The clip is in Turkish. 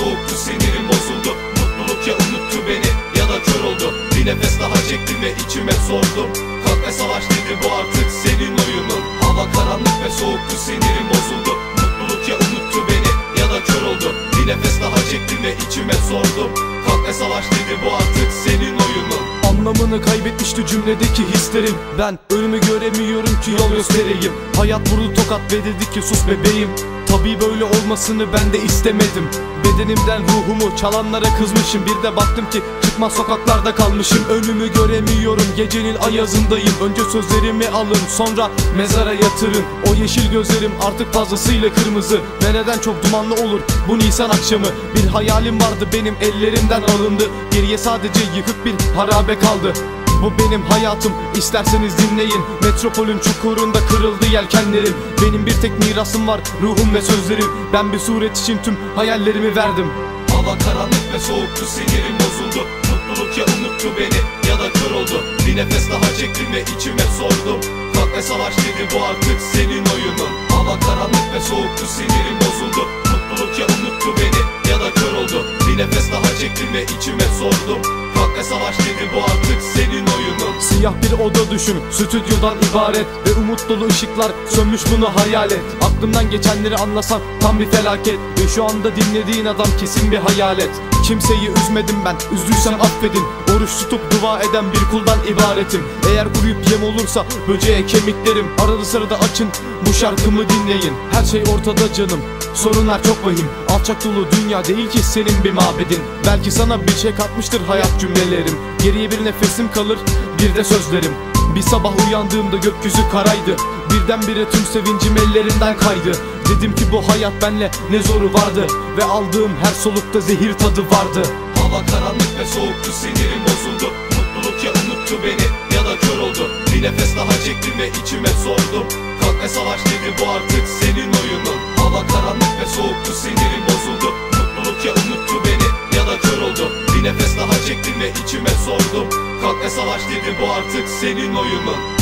soğuktu sinirim bozuldu. Mutluluk ya unuttu beni ya da kör oldu. Bir nefes daha çektim ve içime sordum. Kalk ve savaş dedi bu artık senin oyunun. Hava karanlık ve soğuktu sinirim bozuldu. Mutluluk ya unuttu beni ya da kör oldu. Bir nefes daha çektim ve içime sordum. Kalk ve savaş dedi bu artık senin oyunun. Anlamını kaybetmişti cümledeki hislerim. Ben önümü göremiyorum ki yol göstereyim. Hayat vurdu tokat ve dedi ki sus bebeğim Tabii böyle olmasını ben de istemedim. Bedenimden ruhumu çalanlara kızmışım. Bir de baktım ki çıkmaz sokaklarda kalmışım. Önümü göremiyorum. Gecenin ayazındayım. Önce sözlerimi alın sonra mezara yatırın. O yeşil gözlerim artık fazlasıyla kırmızı. Ve neden çok dumanlı olur bu Nisan akşamı? Bir hayalim vardı benim ellerimden alındı. Geriye sadece yıkık bir harabe kaldı bu benim hayatım isterseniz dinleyin. Metropolün çukurunda kırıldı yelkenlerim. Benim bir tek mirasım var ruhum ve sözlerim. Ben bir suret için tüm hayallerimi verdim. Hava karanlık ve soğuktu sinirim bozuldu. Mutluluk ya unuttu beni ya da kör oldu. Bir nefes daha çektim ve içime sordum. Kalk ve savaş dedi bu artık senin oyunun. Hava karanlık ve soğuktu sinirim bozuldu. Mutluluk ya unuttu beni ya da kör oldu. Bir nefes daha çektim ve içime sordum Siyah bir oda düşün. Stüdyodan ibaret Ve umut dolu ışıklar sönmüş bunu hayal et. Aklımdan geçenleri anlasam tam bir felaket. Ve şu anda dinlediğin adam kesin bir hayalet Kimseyi üzmedim ben üzdüysem affedin. Oruç tutup dua eden bir kuldan ibaretim. Eğer kuruyup yem olursa böceğe kemiklerim. Arada sırada açın bu şarkımı dinleyin. Her şey ortada canım. Sorunlar çok vahim Alçak dolu dünya değil ki senin bir mabedin. Belki sana bir şey katmıştır hayat cümlelerim. Geriye bir nefesim kalır bir de sözlerim. Bir sabah uyandığımda gökyüzü karaydı. Birdenbire tüm sevincim ellerimden kaydı. Dedim ki bu hayat benle ne zoru vardı? Ve aldığım her solukta zehir tadı vardı. Hava karanlık ve soğuktu sinirim bozuldu. Mutluluk ya unuttu beni ya da kör oldu. Bir nefes daha çektim ve içime sordum Kalk ve savaş dedi bu artık senin oyunun. Hava karanlık ve soğuktu sinirim sordum Kalk ve savaş dedi bu artık senin oyunun